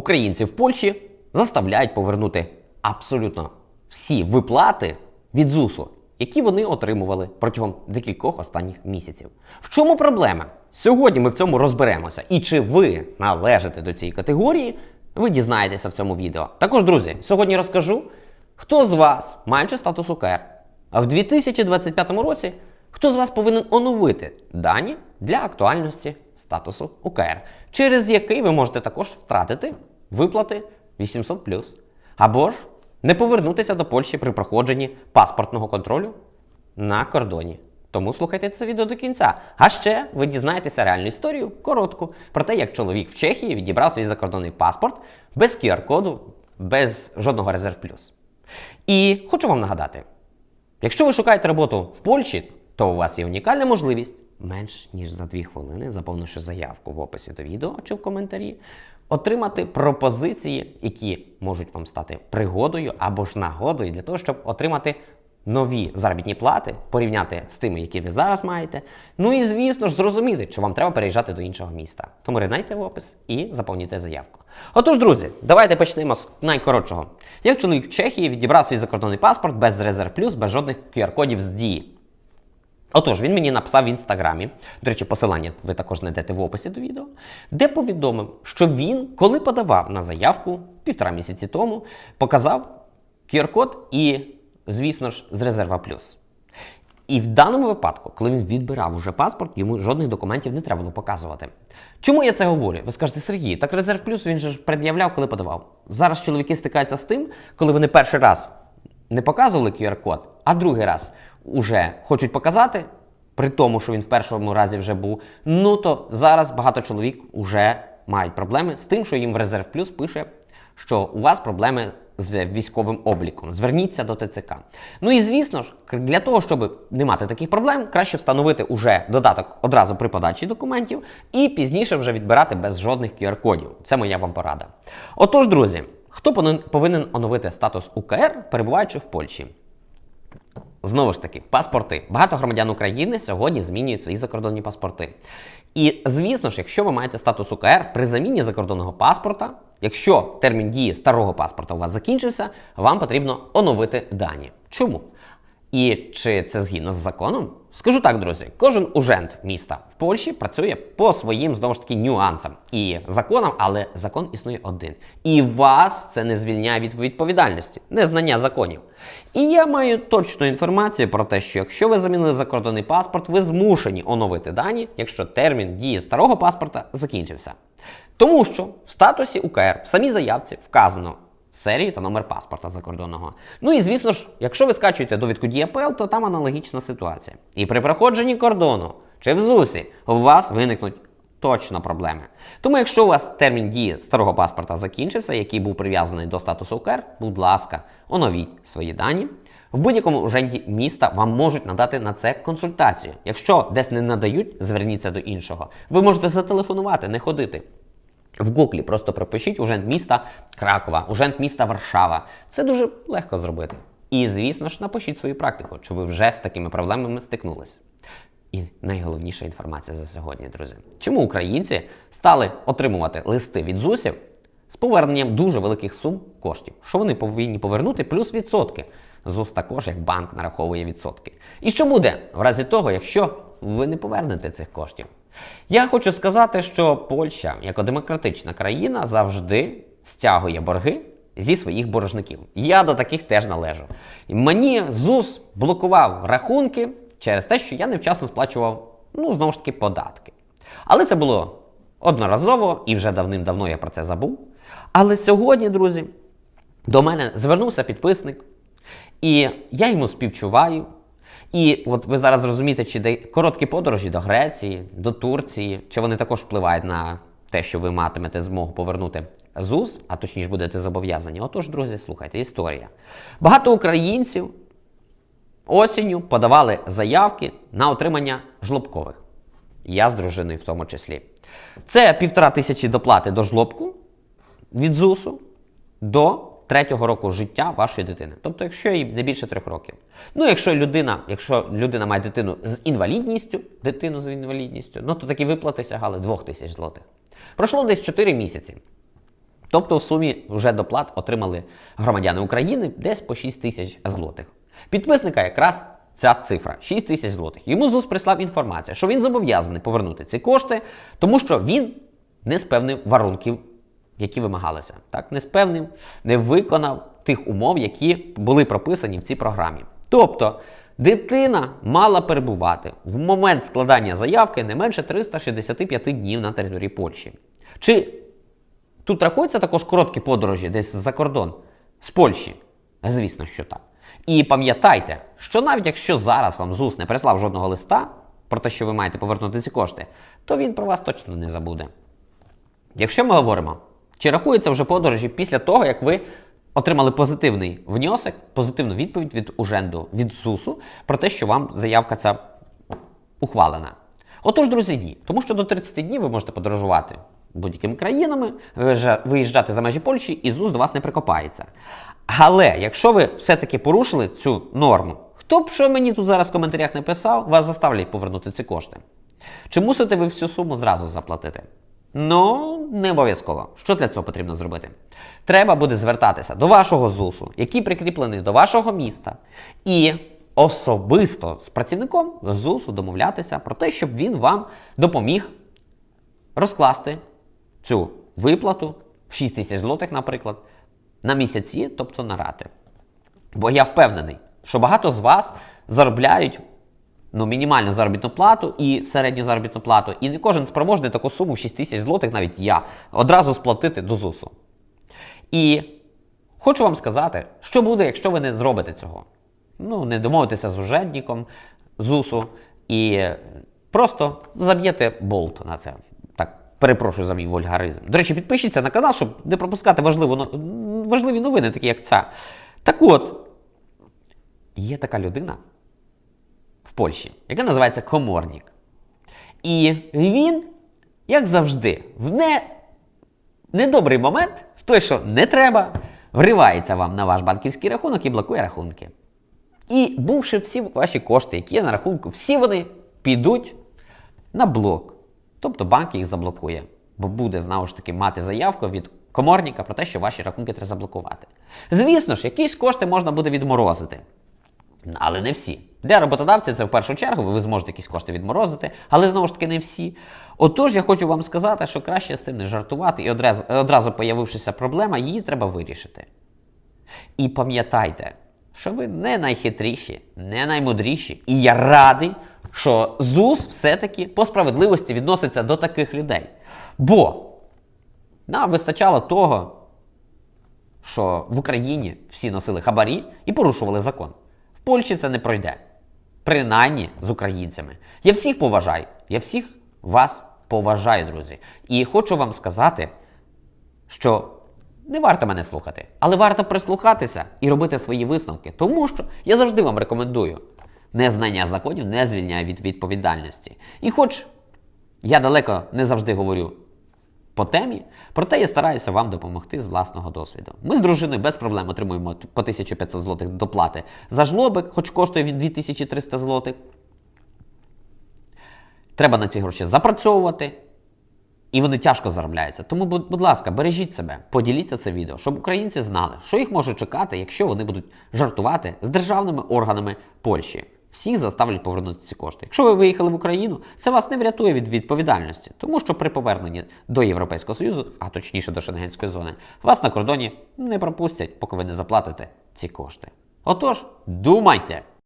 Українці в Польщі заставляють повернути абсолютно всі виплати від ЗУСу, які вони отримували протягом декількох останніх місяців. В чому проблема? Сьогодні ми в цьому розберемося. І чи ви належите до цієї категорії, ви дізнаєтеся в цьому відео. Також, друзі, сьогодні розкажу, хто з вас маючи статус УКР, а в 2025 році хто з вас повинен оновити дані для актуальності статусу УКР, через який ви можете також втратити виплати 800 або ж не повернутися до Польщі при проходженні паспортного контролю на кордоні. Тому слухайте це відео до кінця. А ще ви дізнаєтеся реальну історію коротку про те, як чоловік в Чехії відібрав свій закордонний паспорт без QR-коду, без жодного резерв плюс. І хочу вам нагадати: якщо ви шукаєте роботу в Польщі, то у вас є унікальна можливість менш ніж за 2 хвилини, заповнивши заявку в описі до відео чи в коментарі, отримати пропозиції, які можуть вам стати пригодою або ж нагодою для того, щоб отримати нові заробітні плати, порівняти з тими, які ви зараз маєте. Ну і звісно ж зрозуміти, чи вам треба переїжджати до іншого міста. Тому ринайте в опис і заповнюйте заявку. Отож, друзі, давайте почнемо з найкоротшого. Як чоловік в Чехії відібрав свій закордонний паспорт без резерв плюс, без жодних QR-кодів з дії. Отож, він мені написав в інстаграмі, до речі, посилання ви також знайдете в описі до відео, де повідомив, що він, коли подавав на заявку півтора місяці тому, показав QR-код і, звісно ж, з резерва плюс. І в даному випадку, коли він відбирав уже паспорт, йому жодних документів не треба було показувати. Чому я це говорю? Ви скажете, Сергій, так резерв плюс він же пред'являв, коли подавав. Зараз чоловіки стикаються з тим, коли вони перший раз не показували QR-код, а другий раз уже хочуть показати, при тому, що він в першому разі вже був. Ну то зараз багато чоловік вже мають проблеми з тим, що їм в резерв плюс пише, що у вас проблеми з військовим обліком. Зверніться до ТЦК. Ну і звісно ж, для того, щоб не мати таких проблем, краще встановити уже додаток одразу при подачі документів і пізніше вже відбирати без жодних QR-кодів. Це моя вам порада. Отож, друзі, хто повинен- оновити статус УКР, перебуваючи в Польщі? Знову ж таки, паспорти. Багато громадян України сьогодні змінюють свої закордонні паспорти. І звісно ж, якщо ви маєте статус УКР при заміні закордонного паспорта, якщо термін дії старого паспорта у вас закінчився, вам потрібно оновити дані. Чому? І чи це згідно з законом? Скажу так, друзі, кожен ужент міста в Польщі працює по своїм знову ж таки нюансам і законам, але закон існує один. І вас це не звільняє від відповідальності, незнання законів. І я маю точну інформацію про те, що якщо ви замінили закордонний паспорт, ви змушені оновити дані, якщо термін дії старого паспорта закінчився. Тому що в статусі УКР в самій заявці вказано серію та номер паспорта закордонного. Ну і звісно ж, якщо ви скачуєте довідку ДІАПЛ, то там аналогічна ситуація. І при проходженні кордону чи в ЗУСі у вас виникнуть точно проблеми. Тому, якщо у вас термін дії старого паспорта закінчився, який був прив'язаний до статусу УКР, будь ласка, оновіть свої дані. В будь-якому уженді міста вам можуть надати на це консультацію. Якщо десь не надають, зверніться до іншого. Ви можете зателефонувати, не ходити. В Гуглі просто пропишіть ужент міста Кракова, ужент міста Варшава. Це дуже легко зробити. І, звісно ж, напишіть свою практику, чи ви вже з такими проблемами стикнулись. І найголовніша інформація за сьогодні, друзі. Чому українці стали отримувати листи від ЗУСів з поверненням дуже великих сум коштів, що вони повинні повернути плюс відсотки. ЗУС також як банк нараховує відсотки. І що буде в разі того, якщо ви не повернете цих коштів? Я хочу сказати, що Польща, як демократична країна, завжди стягує борги зі своїх боржників. Я до таких теж належу. І мені ЗУС блокував рахунки через те, що я невчасно сплачував, ну, знову ж таки, податки. Але це було одноразово і вже давним-давно я про це забув. Але сьогодні, друзі, до мене звернувся підписник, і я йому співчуваю. І от ви зараз розумієте, чи де короткі подорожі до Греції, до Турції, чи вони також впливають на те, що ви матимете змогу повернути ЗУЗ, а точніше будете зобов'язані. Отож, друзі, слухайте, історія. Багато українців осінню подавали заявки на отримання жлобкових. Я з дружиною в тому числі. Це півтора тисячі доплати до жлобку від ЗУСу до третього року життя вашої дитини. Тобто, якщо їй не більше трьох років. Ну, якщо людина, якщо людина має дитину з інвалідністю, дитину з інвалідністю, ну то такі виплати сягали 2 тисяч злотих. Пройшло десь 4 місяці. Тобто в сумі вже доплат отримали громадяни України десь по 6 тисяч злотих. Підписника якраз ця цифра 6 тисяч злотих. Йому ЗУС прислав інформацію, що він зобов'язаний повернути ці кошти, тому що він не спевнив варунків, які вимагалися. Так, не спевнив, не виконав тих умов, які були прописані в цій програмі. Тобто дитина мала перебувати в момент складання заявки не менше 365 днів на території Польщі. Чи Тут рахуються також короткі подорожі десь за кордон з Польщі. Звісно, що так. І пам'ятайте, що навіть якщо зараз вам ЗУС не прислав жодного листа про те, що ви маєте повернути ці кошти, то він про вас точно не забуде. Якщо ми говоримо, чи рахуються вже подорожі після того, як ви отримали позитивний внесок, позитивну відповідь від Уженду, від ЗУСу про те, що вам заявка ця ухвалена. Отож, друзі, ні. Тому що до 30 днів ви можете подорожувати будь-якими країнами, виїжджати за межі Польщі, і ЗУС до вас не прикопається. Але якщо ви все-таки порушили цю норму, хто б що мені тут зараз в коментарях не писав, вас заставлять повернути ці кошти. Чи мусите ви всю суму зразу заплатити? Ну, не обов'язково. Що для цього потрібно зробити? Треба буде звертатися до вашого ЗУСу, який прикріплений до вашого міста, і особисто з працівником ЗУСу домовлятися про те, щоб він вам допоміг розкласти цю виплату в 6 тисяч злотих, наприклад, на місяці, тобто на рати. Бо я впевнений, що багато з вас заробляють ну, мінімальну заробітну плату і середню заробітну плату, і не кожен спроможний таку суму в 6 тисяч злотих, навіть я, одразу сплатити до ЗУСу. І хочу вам сказати, що буде, якщо ви не зробите цього. Ну, не домовитеся з ужедником ЗУСу і просто заб'єте болт на це. Так, перепрошую за мій вульгаризм. До речі, підпишіться на канал, щоб не пропускати важливу, важливі новини, такі як ця. Так от, є така людина в Польщі, яка називається Коморнік. І він, як завжди, в не недобрий момент, в той, що не треба, вривається вам на ваш банківський рахунок і блокує рахунки. І бувши всі ваші кошти, які є на рахунку, всі вони підуть на блок. Тобто банк їх заблокує, бо буде знову ж таки мати заявку від коморника про те, що ваші рахунки треба заблокувати. Звісно ж, якісь кошти можна буде відморозити. Але не всі. Для роботодавця це в першу чергу, ви зможете якісь кошти відморозити, але знову ж таки не всі. Отож, я хочу вам сказати, що краще з цим не жартувати, і одразу, одразу появившися проблема, її треба вирішити. І пам'ятайте, що ви не найхитріші, не наймудріші. І я радий, що ЗУС все-таки по справедливості відноситься до таких людей. Бо нам вистачало того, що в Україні всі носили хабарі і порушували закон. В Польщі це не пройде. Принаймні з українцями. Я всіх поважаю, я всіх вас поважаю, друзі. І хочу вам сказати, що не варто мене слухати, але варто прислухатися і робити свої висновки, тому що я завжди вам рекомендую. Незнання законів не звільняє від відповідальності. І хоч я далеко не завжди говорю по темі, проте я стараюся вам допомогти з власного досвіду. Ми з дружиною без проблем отримуємо по 1500 злотих доплати за жлобик, хоч коштує він 2300 злотих. Треба на ці гроші запрацьовувати, і вони тяжко заробляються. Тому, будь, ласка, бережіть себе, поділіться це відео, щоб українці знали, що їх може чекати, якщо вони будуть жартувати з державними органами Польщі. Всіх заставлять повернути ці кошти. Якщо ви виїхали в Україну, це вас не врятує від відповідальності, тому що при поверненні до Європейського Союзу, а точніше до Шенгенської зони, вас на кордоні не пропустять, поки ви не заплатите ці кошти. Отож, думайте!